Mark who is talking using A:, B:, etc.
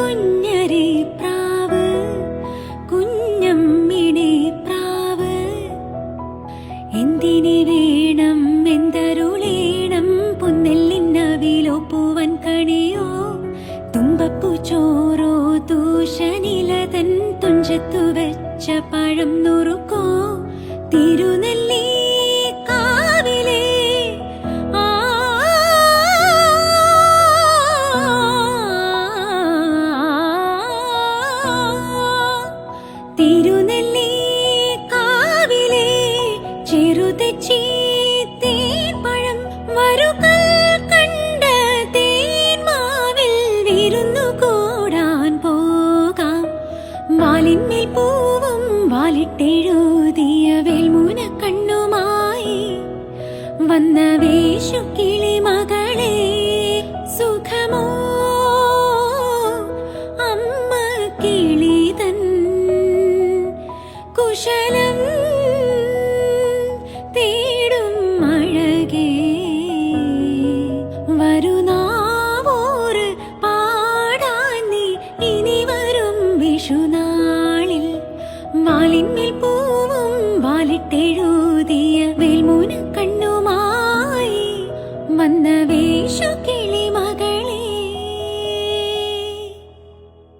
A: കുഞ്ഞരി കുഞ്ഞമ്മിണി വേണം പൂവൻ ചോറോ തൻ തുഞ്ചത്തു വെച്ച പഴം നുറുക്കോ? വിരുന്നു കൂടാൻ പോകാം. വാലിന്മേൽ പൂവും വാലിട്ടെഴുതിയ വേൽമൂന കണ്ണുമായി. വന്ന വേഷു കിളി മകളെ സുഖമോ? അമ്മ കിളിതൻ കുശലം വാലിന്മേൽ പൂവും വാലിട്ടെഴുതിയ വെൽ